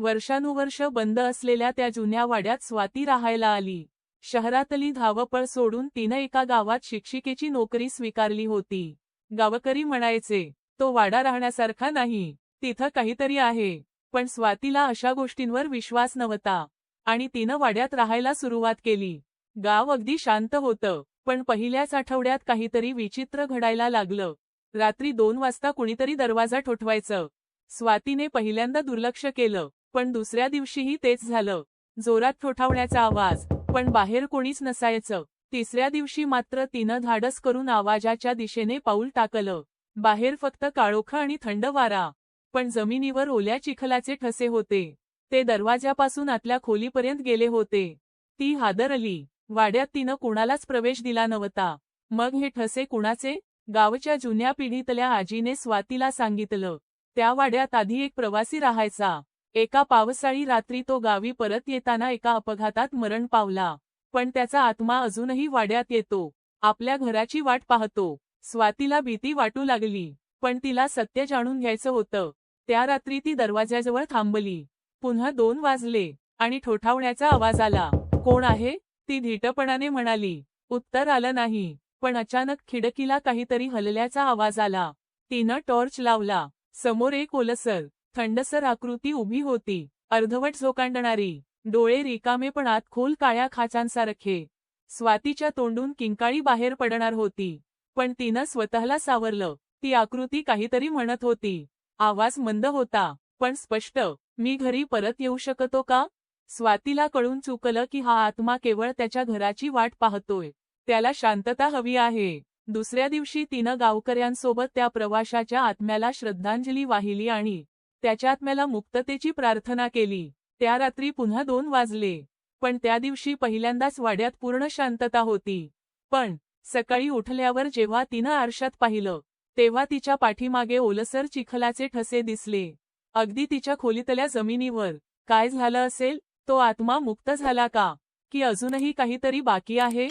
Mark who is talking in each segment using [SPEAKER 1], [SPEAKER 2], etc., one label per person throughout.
[SPEAKER 1] वर्षानुवर्ष बंद असलेल्या त्या जुन्या वाड्यात स्वाती राहायला आली. शहरातली धावपळ सोडून तिनं एका गावात शिक्षिकेची नोकरी स्वीकारली होती. गावकरी म्हणायचे तो वाडा राहण्यासारखा नाही. तिथं काहीतरी आहे. पण स्वातीला अशा गोष्टींवर विश्वास नव्हता. आणि तिनं वाड्यात राहायला सुरुवात केली. गाव अगदी शांत होतं पण पहिल्याच आठवड्यात काहीतरी विचित्र घडायला लागलं. रात्री दोन वाजता कुणीतरी दरवाजा ठोठवायचं. स्वातीने पहिल्यांदा दुर्लक्ष केलं. पण दुसऱ्या दिवशीही तेच झालं. जोरात ठोठावण्याचा आवाज पण बाहेर कोणीच नसायचं. तिसऱ्या दिवशी मात्र तिनं धाडस करून आवाजाच्या दिशेने पाऊल टाकलं. बाहेर फक्त काळोख आणि थंड वारा. पण जमिनीवर ओल्या चिखलाचे ठसे होते. ते दरवाजापासून आतल्या खोलीपर्यंत गेले होते. ती हादरली वाड्यात तिनं कुणालाच प्रवेश दिला नव्हता. मग हे ठसे कुणाचे? गावच्या जुन्या पिढीतल्या आजीने स्वातीला सांगितलं. त्या वाड्यात आधी एक प्रवासी राहायचा. एका पावसाळी रात्री तो गावी परत येताना एका अपघातात मरण पावला. पण त्याचा आत्मा अजूनही वाड्यात येतो. आपल्या घराची वाट पाहतो. स्वातीला भीती वाटू लागली. पण तिला सत्य जाणून घ्यायचं होतं. त्या रात्री ती दरवाजाजवळ थांबली. पुन्हा दोन वाजले आणि ठोठावण्याचा आवाज आला. कोण आहे? ती धीटपणाने म्हणाली. उत्तर आलं नाही. पण अचानक खिडकीला काहीतरी हलल्याचा आवाज आला. तिनं टॉर्च लावला. समोर एक ओलसर. थंडसर आकृती उभी होती. अर्धवट झोकांडणारी. डोळे रिकामे पण आत खोल काळ्या खाचांसारखे. स्वातीच्या तोंडून किंकाळी बाहेर पडणार होती. पण तिनं स्वतःला सावरलं. ती आकृती काहीतरी म्हणत होती. आवाज मंद होता. पण स्पष्ट. मी घरी परत येऊ शकतो का? स्वातीला कळून चुकलं की हा आत्मा केवळ त्याच्या घराची वाट पाहतोय. त्याला शांतता हवी आहे. दुसऱ्या दिवशी तिनं गावकऱ्यांसोबत त्या प्रवाशाच्या आत्म्याला श्रद्धांजली वाहिली आणि त्याच्या आत्म्याला मुक्ततेची प्रार्थना केली. त्या रात्री पुन्हा दोन वाजले. पण त्या दिवशी पहिल्यांदाच वाड्यात पूर्ण शांतता होती. पण सकाळी उठल्यावर जेव्हा तिनं आरशात पाहिलं तेव्हा तिच्या पाठीमागे ओलसर चिखलाचे ठसे दिसले. अगदी तिच्या खोलीतल्या जमिनीवर काय झालं असेल? तो आत्मा मुक्त झाला का? की अजूनही काहीतरी बाकी आहे?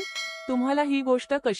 [SPEAKER 1] तुम्हाला ही गोष्ट कशी